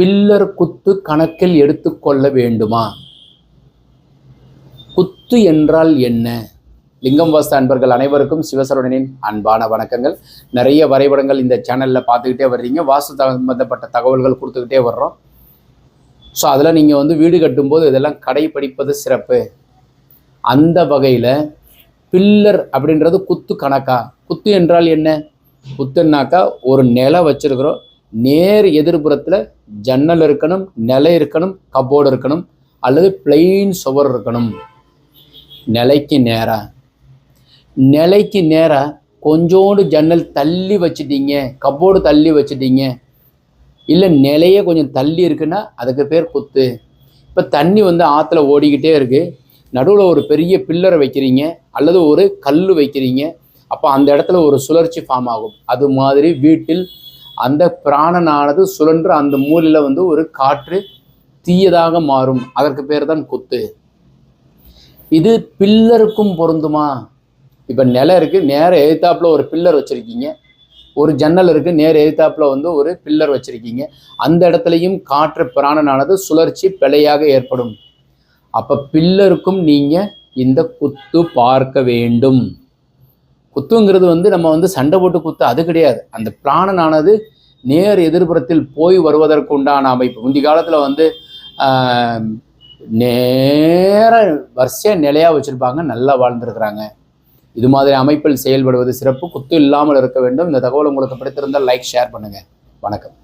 Pillar குத்து கணக்கில் எடுத்துக்கொள்ள வேண்டுமா? குத்து என்றால் என்ன? லிங்கம் வாஸ்து அன்பர்கள் அனைவருக்கும் சிவசரவணனின் அன்பான வணக்கங்கள். நிறைய வரைபடங்கள் இந்த சேனலில் பார்த்துக்கிட்டே வர்றீங்க. வாஸ்து சம்பந்தப்பட்ட தகவல்கள் கொடுத்துக்கிட்டே வர்றோம். ஸோ அதில் நீங்கள் வந்து வீடு கட்டும்போது இதெல்லாம் கடைப்பிடிப்பது சிறப்பு. அந்த வகையில் பில்லர் அப்படின்றது குத்து கணக்கா? குத்து என்றால் என்ன? குத்துனாக்கா ஒரு நிலை வச்சிருக்கிறோம். நேர் எதிர்புறத்தில் ஜன்னல் இருக்கணும் நிலை இருக்கணும் கபோர்டு இருக்கணும் அல்லது பிளெயின் சுவர் இருக்கணும். நிலைக்கு நேராக நிலைக்கு நேராக கொஞ்சோண்டு ஜன்னல் தள்ளி வச்சுட்டீங்க கபோர்டு தள்ளி வச்சுட்டீங்க இல்லை நிலையே கொஞ்சம் தள்ளி இருக்குன்னா அதுக்கு பேர் குத்து. இப்போ தண்ணி வந்து ஆற்றுல ஓடிக்கிட்டே இருக்குது நடுவில் ஒரு பெரிய பில்லரை வைக்கிறீங்க அல்லது ஒரு கல் வைக்கிறீங்க. அப்போ அந்த இடத்துல ஒரு சுழற்சி ஃபார்ம் ஆகும். அது மாதிரி வீட்டில் அந்த பிராணனானது சுழன்று அந்த மூலையில் வந்து ஒரு காற்று தீயதாக மாறும். அதற்கு பேர் தான் குத்து. இது பில்லருக்கும் பொருந்துமா? இப்போ நிலம் இருக்குது நேர எழுத்தாப்பில் ஒரு பில்லர் வச்சுருக்கீங்க. ஒரு ஜன்னல் இருக்குது நேர் எழுத்தாப்பில் வந்து ஒரு பில்லர் வச்சுருக்கீங்க. அந்த இடத்துலையும் காற்று பிராணனானது சுழற்சி பிழையாக ஏற்படும். அப்போ பில்லருக்கும் நீங்கள் இந்த குத்து பார்க்க வேண்டும். குத்துங்கிறது வந்து நம்ம வந்து சண்டை போட்டு குத்து அது கிடையாது. அந்த பிராணனானது நேர் எதிர்புறத்தில் போய் வருவதற்கு உண்டான அமைப்பு. முந்தி காலத்தில் வந்து நேர வரிசையாக நிலையாக வச்சுருப்பாங்க நல்லா வாழ்ந்துருக்குறாங்க. இது மாதிரி அமைப்பில் செயல்படுவது சிறப்பு. குத்து இல்லாமல் இருக்க வேண்டும். இந்த தகவல் உங்களுக்கு பிடித்திருந்தால் லைக் ஷேர் பண்ணுங்கள் வணக்கம்.